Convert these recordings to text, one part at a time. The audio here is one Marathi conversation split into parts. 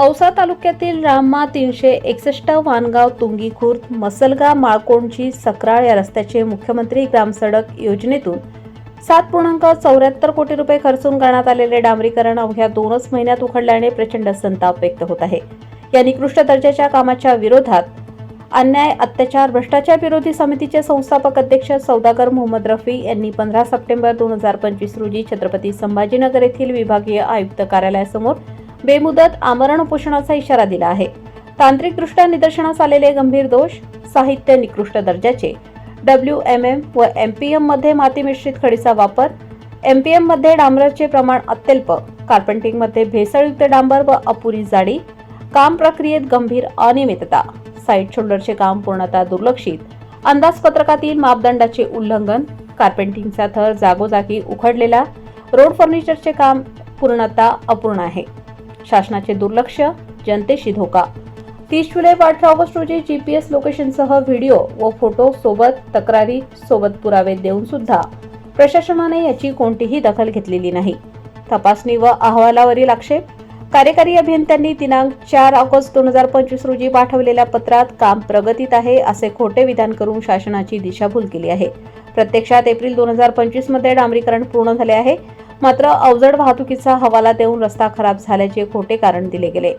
औसा तालुक्यातील रामा तीनशे एकसष्ट वानगाव तुंगी खुर्द मसलगा माळकोंडची सक्राळ या रस्त्याचे मुख्यमंत्री ग्रामसडक योजनेतून सात पूर्णांक चौऱ्याहत्तर कोटी रुपये खर्चून करण्यात आलेले डांबरीकरण अवघ्या दोनच महिन्यात उखडल्याने प्रचंड संताप व्यक्त होत आहे. या निकृष्ट दर्जाच्या कामाच्या विरोधात अन्याय अत्याचार भ्रष्टाचार विरोधी समितीचे संस्थापक अध्यक्ष सौदागर मोहम्मद रफी यांनी पंधरा सप्टेंबर दोन हजार पंचवीस रोजी छत्रपती संभाजीनगर येथील विभागीय आयुक्त कार्यालयासमोर बेमुदत आमरण उपोषणाचा इशारा दिला आहे. तांत्रिकदृष्ट्या निदर्शनास आलेले गंभीर दोष साहित्य निकृष्ट दर्जाचे. डब्ल्यू एम एम व एम पी एममध्ये माती मिश्रित खडीचा वापर. एम पी एममध्ये डांबराचे प्रमाण अत्यल्प. कार्पेंटिंगमध्ये भेसळयुक्त डांबर व अपुरी जाडी. काम प्रक्रियेत गंभीर अनियमितता. साईड शोल्डरचे काम पूर्णतः दुर्लक्षित. अंदाजपत्रकातील मापदंडाचे उल्लंघन. कार्पेंटिंगचा थर जागोजागी उखडलेला. रोड फर्निचरचे काम पूर्णतः अपूर्ण आहे. शासनाचे दुर्लक्ष जनतेशी धोका. तीस जुलै व अठरा ऑगस्ट रोजी जीपीएस लोकेशनसह व्हिडिओ व फोटो सोबत तक्रारी सोबत पुरावे देऊन सुद्धा प्रशासनाने याची कोणतीही दखल घेतलेली नाही. तपासणी व अहवालावरील आक्षेप कार्यकारी अभियंत्यांनी दिनांक चार ऑगस्ट दोन हजार पंचवीस रोजी पाठवलेल्या पत्रात काम प्रगतीत आहे असे खोटे विधान करून शासनाची दिशाभूल केली आहे. प्रत्यक्षात एप्रिल दोन हजार पंचवीसमध्ये डांबरीकरण पूर्ण झाले आहे. मात्र अवजड वाहतुकीचा हवाला देऊन रस्ता खराब झाल्याचे खोटे कारण दिले गेले.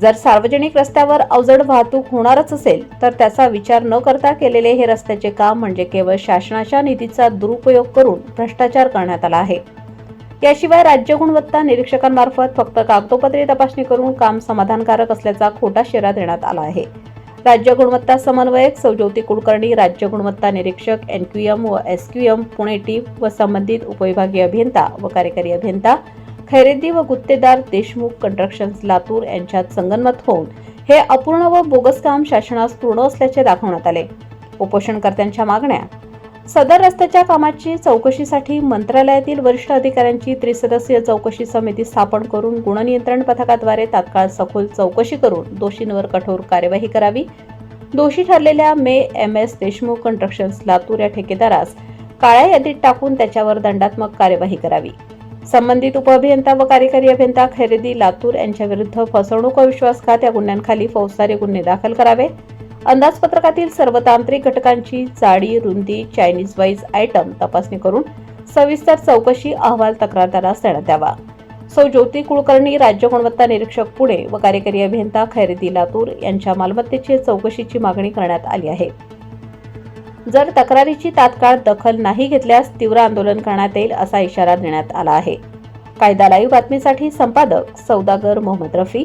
जर सार्वजनिक रस्त्यावर अवजड वाहतूक होणारच असेल तर त्याचा विचार न करता केलेले हे रस्त्याचे काम म्हणजे केवळ शासनाच्या निधीचा दुरुपयोग करून भ्रष्टाचार करण्यात आला आहे. याशिवाय राज्य गुणवत्ता निरीक्षकांमार्फत फक्त कागदोपत्री तपासणी करून काम समाधानकारक असल्याचा खोटा शेरा देण्यात आला आहे. राज्य गुणवत्ता समन्वयक सौज्योती कुलकर्णी राज्य गुणवत्ता निरीक्षक एनक्यूएम व एसक्यूएम पुणे टीम व संबंधित उपविभागीय अभियंता व कार्यकारी अभियंता खैरेदी व गुत्तेदार देशमुख कंस्ट्रक्शन्स लातूर यांच्यात संगनमत होऊन हे अपूर्ण व बोगस काम शासनास पूर्ण असल्याचे दाखवण्यात आले. उपोषणकर्त्यांच्या मागण्या सदर रस्त्याच्या कामाची चौकशीसाठी मंत्रालयातील वरिष्ठ अधिकाऱ्यांची त्रिसदस्यीय चौकशी समिती स्थापन करून गुणनियंत्रण पथकाद्वारे तात्काळ सखोल चौकशी करून दोषींवर कठोर कार्यवाही करावी. दोषी ठरलेल्या मे M S Deshmukh constructions Latur या ठेकेदारास काळ्या यादीत टाकून त्याच्यावर दंडात्मक कार्यवाही करावी. संबंधित उपअभियंता व कार्यकारी अभियंता खरेदी लातूर यांच्याविरुद्ध फसवणूक व विश्वासघात या गुन्ह्यांखाली फौजदारी गुन्हे दाखल करावे. अंदाजपत्रकातील सर्व तांत्रिक घटकांची जाडी रुंदी चायनीज वाईज आयटम तपासणी करून सविस्तर चौकशी अहवाल तक्रारदारास देण्यात द्यावा सौ ज्योती कुलकर्णी राज्य गुणवत्ता निरीक्षक पुणे व कार्यकारी अभियंता खैरदी लातूर यांच्या मालमत्तेची चौकशीची मागणी करण्यात आली आहे. जर तक्रारीची तात्काळ दखल नाही घेतल्यास तीव्र आंदोलन करण्यात येईल असा इशारा देण्यात आला आहे. कायदा लाईव्ह बातमीसाठी संपादक सौदागर मोहम्मद रफी